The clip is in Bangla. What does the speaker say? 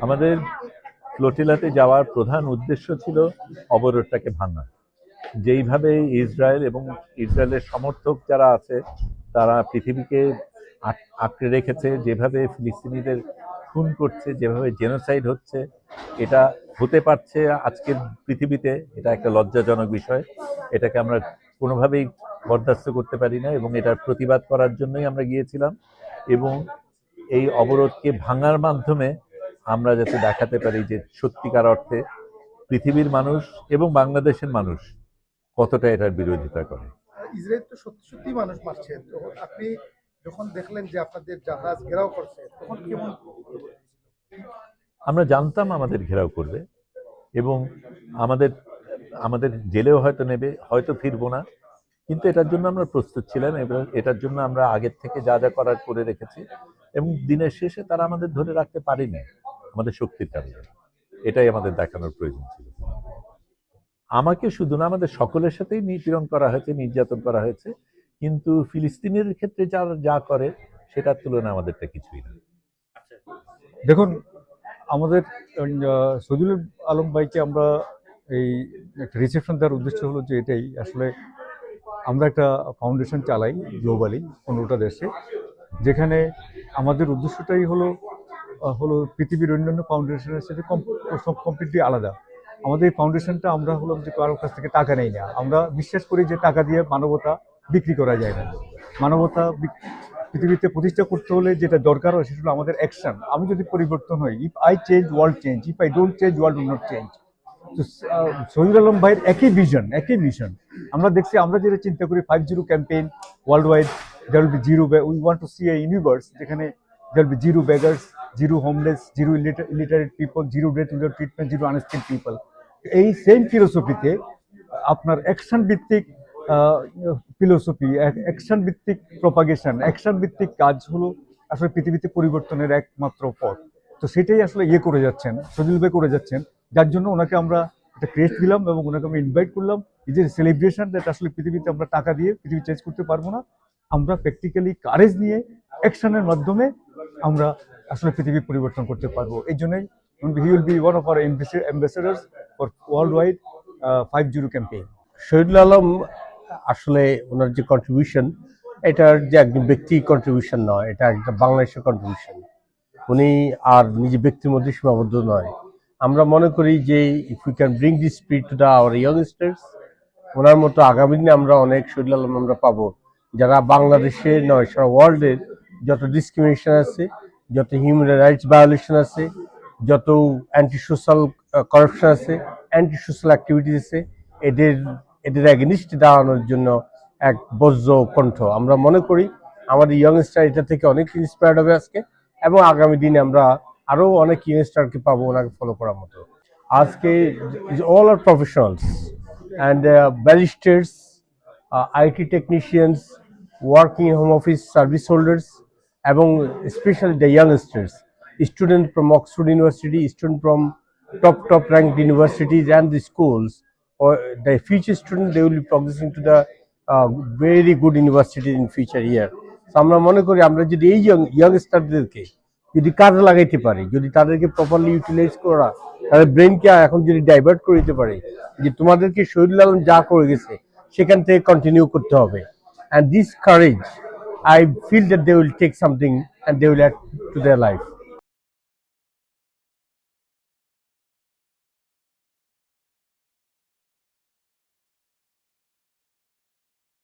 আমাদের ফ্লোটিলাতে যাওয়ার প্রধান উদ্দেশ্য ছিল অবরোধটাকে ভাঙা যেইভাবে ইসরায়েল এবং ইসরায়েলের সমর্থক যারা আছে, তারা পৃথিবীকে আঁকড়ে রেখেছে, যেভাবে ফিলিস্তিনিদের খুন করছে, যেভাবে জেনোসাইড হচ্ছে, এটা হতে পারছে আজকের পৃথিবীতে। এটা একটা লজ্জাজনক বিষয়। এটাকে আমরা কোনোভাবেই বরদাস্ত করতে পারি না এবং এটার প্রতিবাদ করার জন্যই আমরা গিয়েছিলাম এবং এই অবরোধকে ভাঙার মাধ্যমে আমরা যাতে দেখাতে পারি যে সত্যিকার অর্থে পৃথিবীর মানুষ এবং বাংলাদেশের মানুষ কতটা এটার বিরোধিতা করে। ইসরায়েল তো সত্যি সত্যি মানুষ মারছে। আপনি যখন দেখলেন যে আপনাদের জাহাজ ঘেরাও করছে তখন কেমন আমরা জানতাম আমাদের ঘেরাও করবে এবং আমাদের আমাদের জেলেও হয়তো নেবে হয়তো ফিরবো না। কিন্তু এটার জন্য আমরা প্রস্তুত ছিলাম এবং এটার জন্য আমরা আগের থেকে যা যা করার করে রেখেছি এবং দিনের শেষে তারা আমাদের ধরে রাখতে পারেনি আমাদের শক্তির কারণে। এটাই আমাদের দেখানোর প্রয়োজন ছিল। আমাকে শুধু না, আমাদের সকলের সাথেই নিপীড়ন করা হয়েছে, নির্যাতন করা হয়েছে, কিন্তু ফিলিস্তিনের ক্ষেত্রে যা যা করে সেটার তুলনায় আমাদেরটা কিছুই না। দেখুন, আমাদের সজুল আলম ভাইকে আমরা এই রিসেপশন দেওয়ার উদ্দেশ্য হলো যে এটাই। আসলে আমরা একটা ফাউন্ডেশন চালাই গ্লোবালি পনেরোটা দেশে, যেখানে আমাদের উদ্দেশ্যটাই হলো হলো পৃথিবীর অন্যান্য ফাউন্ডেশনের সাথে কমপ্লিটলি আলাদা। আমাদের এই ফাউন্ডেশনটা আমরা হলো যে কারোর কাছ থেকে টাকা নেই না। আমরা বিশ্বাস করি যে টাকা দিয়ে মানবতা বিক্রি করা যায় না। মানবতা পৃথিবীতে প্রতিষ্ঠা করতে হলে যেটা দরকার হয় সেটা হলো আমাদের অ্যাকশন আমি যদি পরিবর্তন হই if I change world change if I don't change world will not change তো শহীদ আলম ভাইয়ের একই ভিশন একই মিশন আমরা দেখছি, আমরা যেটা চিন্তা করি five zero campaign world wide there be zero we want to see a universe যেখানে there be zero beggars zero homeless zero illiterate people zero death without treatment zero unskill people এই সেম ফিলোসফিতে আপনার অ্যাকশন ভিত্তিক ফিলোসফি অ্যাকশন ভিত্তিক প্রপাগেশন অ্যাকশন ভিত্তিক কাজ হলো আসলে পৃথিবীতে পরিবর্তনের একমাত্র পথ। তো সেটাই আসলে ইয়ে করে যাচ্ছেন সজিল ভাই করে যাচ্ছেন। যার জন্য ওনাকে আমরা একটা ক্রেস্ট দিলাম এবং ওনাকে আমরা ইনভাইট করলাম। এই যে সেলিব্রেশন দ্যাট আসলে পৃথিবীতে আমরা টাকা দিয়ে পৃথিবী চেঞ্জ করতে পারব না, আমরা প্র্যাকটিক্যালি কারেজ নিয়ে অ্যাকশনের মাধ্যমে আমরা আসলে পৃথিবী পরিবর্তন করতে পারব। এই জন্যই he will be one of our ambassadors for world wide five zero campaign Shahidul Alam আসলে ওনার যে কন্ট্রিবিউশন এটার যে একজন ব্যক্তি কন্ট্রিবিউশন নয়, এটা একটা বাংলাদেশের কন্ট্রিবিউশন উনি আর নিজে ব্যক্তির মধ্যে সীমাবদ্ধ নয়। আমরা মনে করি যে if you can bring this speed to the our youngsters ওনার মতো আগামী দিনে আমরা অনেক শহীদুল আলম আমরা পাবো। যারা বাংলাদেশে নয়, সারা ওয়ার্ল্ডের যত ডিসক্রিমিনেশন আছে, যত হিউম্যান রাইটস ভায়োলেশন আছে, যত অ্যান্টি সোশ্যাল করাপশন আছে অ্যান্টি সোশ্যাল অ্যাক্টিভিটিস আছে, এদের এদের এগেনিস্টে দাঁড়ানোর জন্য এক বজ্র কণ্ঠ। আমরা মনে করি আমাদের ইয়ংস্টার এটা থেকে অনেক ইন্সপায়ার্ড হবে আজকে এবং আগামী দিনে আমরা আরও অনেক ইনভেস্টারকে পাবো ওনাকে ফলো করার মতো। আজকে all our professionals and barristers IT technicians working home office service holders এবং specially the youngsters student from Oxford university student from top top rank universities and the schools the future student they will progressing to the very good university in future year আমরা মনে করি আমরা যদি এই ইয়াংস্টারদেরকে যদি কাজে লাগাইতে পারি, যদি তাদেরকে প্রপারলি ইউটিলাইজ করা, তাদের ব্রেনকে এখন যদি ডাইভার্ট করিতে পারে, যে তোমাদেরকে শহীদুল আলম যা করে গেছে, সেখান থেকে কন্টিনিউ করতে হবে and this courage I feel that they will take something and they will add to their life.